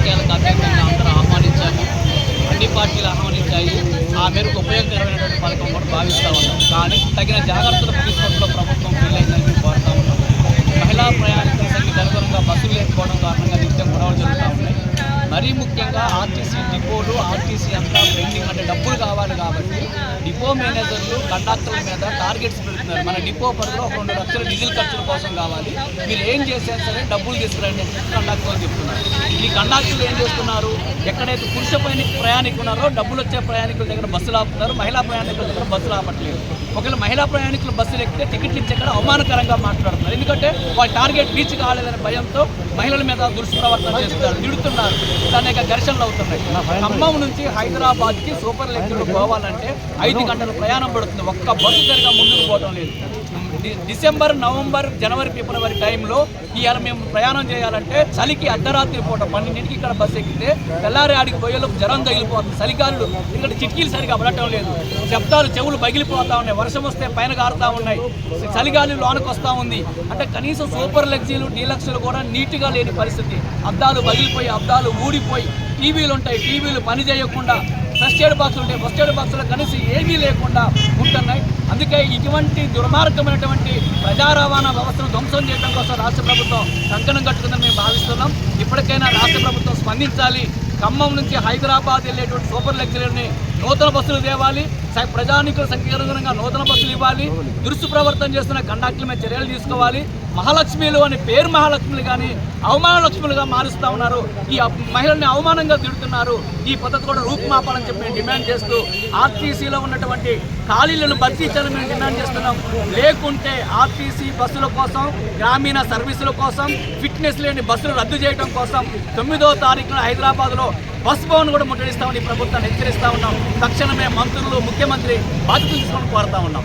రాజకీయాలకు అతీతంగా అందరూ ఆహ్వానించాము. అన్ని పార్టీలు ఆహ్వానించాయి. ఆ మేరకు ఉపయోగకరమైనటువంటి పథకం కూడా భావిస్తూ ఉన్నాం. కానీ తగిన జాగ్రత్తలు తీసుకోవడంలో ప్రభుత్వం వీలైందని కోరుతా ఉన్నాం. మహిళా ప్రయాణికుల సంఖ్యకు అనుగుణంగా బస్సులు లేకపోవడం కారణంగా నిత్యం గొడవలు జరుగుతూ ఉన్నాయి. మరీ ముఖ్యంగా ఆర్టీసీ డిపోలు ఆర్టీసీ అంతా పెండింగ్ అంటే డబ్బులు కావాలి. డిపో మేనేజర్లు కండక్టర్ల మీద టార్గెట్స్ పెడుతున్నారు. మన డిపో పరిధిలో ఒక రెండు లక్షల డీజిల్ ఖర్చుల కోసం కావాలి. మీరు ఏం చేశారు సరే డబ్బులు తీసుకురండి కండక్టర్లు చెప్తున్నారు. ఈ కండక్టర్లు ఏం చేస్తున్నారు? ఎక్కడైతే పురుష ప్రయాణిక ప్రయాణికులు ఉన్నారో డబ్బులు వచ్చే ప్రయాణికుల దగ్గర బస్సులు ఆపుతున్నారు. మహిళా ప్రయాణికుల దగ్గర బస్సులు ఆపట్లేదు. ఒకవేళ మహిళా ప్రయాణికులు బస్సులు ఎక్కితే టికెట్లు ఇచ్చే ఎక్కడ అవమానకరంగా మాట్లాడుతున్నారు. ఎందుకంటే వాళ్ళ టార్గెట్ రీచ్ కాలేదనే భయంతో మహిళల మీద దుష్ప్రవర్తన చేస్తున్నారు. తిడుతున్నారు. అనేక ఘర్షణలు అవుతున్నాయి. ఖమ్మం నుంచి హైదరాబాద్కి సూపర్ లెక్కలు పోవాలంటే ఐదు గంటలు ప్రయాణం పడుతుంది. ఒక్క బస్సు సరిగా ముందుకు పోవడం లేదు. డి- డిసెంబర్ నవంబర్ జనవరి ఫిబ్రవరి టైంలో ఇవాళ మేము ప్రయాణం చేయాలంటే చలికి అర్ధరాత్రి పూట పన్నెండింటికి ఇక్కడ బస్సు ఎక్కితే తెల్లారి ఆడికి పోయేలోపు జ్వరం తగిలిపోతుంది. చలికారులు ఇక్కడ చిట్కీలు సరిగా పడటం లేదు. శబ్దాలు చెవులు పగిలిపోతూ ఉన్నాయి. వర్షం వస్తే పైన కారుతా ఉన్నాయి. చలిగాలి లోనకు వస్తూ ఉంది. అంటే కనీసం సూపర్ లగ్జీలు డీలక్స్లు కూడా నీట్గా లేని పరిస్థితి. అద్దాలు పగిలిపోయి అద్దాలు ఊడిపోయి టీవీలు ఉంటాయి టీవీలు పని చేయకుండా ఫస్ట్ ఎయిడ్ బాక్సులు ఉంటాయి ఫస్ట్ ఎయిడ్ బాక్సులు కనీసం ఏమీ లేకుండా ఉంటున్నాయి. అందుకే ఇటువంటి దుర్మార్గమైనటువంటి ప్రజా రవాణా వ్యవస్థను ధ్వంసం చేయడం కోసం రాష్ట్ర ప్రభుత్వం కంకణం కట్టుకుందని మేము భావిస్తున్నాం. ఇప్పటికైనా రాష్ట్ర ప్రభుత్వం స్పందించాలి. ఖమ్మం నుంచి హైదరాబాద్ వెళ్ళేటువంటి సూపర్ లగ్జరీని నూతన బస్సులు తేవాలి స- ప్రజానికుల సంఖ్యంగా నూతన బస్సులు ఇవ్వాలి. దురుసు ప్రవర్తన చేస్తున్న కండక్టర్ల మీద చర్యలు తీసుకోవాలి. మహాలక్ష్మిలు అని పేరు మహాలక్ష్మిలు కానీ అవమాన లక్ష్ములుగా మారుస్తూ ఉన్నారు. ఈ మహిళల్ని అవమానంగా తిడుతున్నారు. ఈ పద్ధతి కూడా రూపుమాపాలని చెప్పి మేము డిమాండ్ చేస్తూ ఆర్టీసీలో ఉన్నటువంటి ఖాళీలను భర్తీ చేయాలని మేము డిమాండ్ చేస్తున్నాం. లేకుంటే ఆర్టీసీ బస్సుల కోసం గ్రామీణ సర్వీసుల కోసం ఫిట్నెస్ లేని బస్సులు రద్దు చేయడం కోసం తొమ్మిదో తారీఖున హైదరాబాద్లో బస్ భవన్ కూడా ముట్టడిస్తామని ప్రభుత్వాన్ని హెచ్చరిస్తా ఉన్నాం. తక్షణమే మంత్రులు ముఖ్యమంత్రి బాధ్యత తీసుకోవడం కోరుతా ఉన్నాం.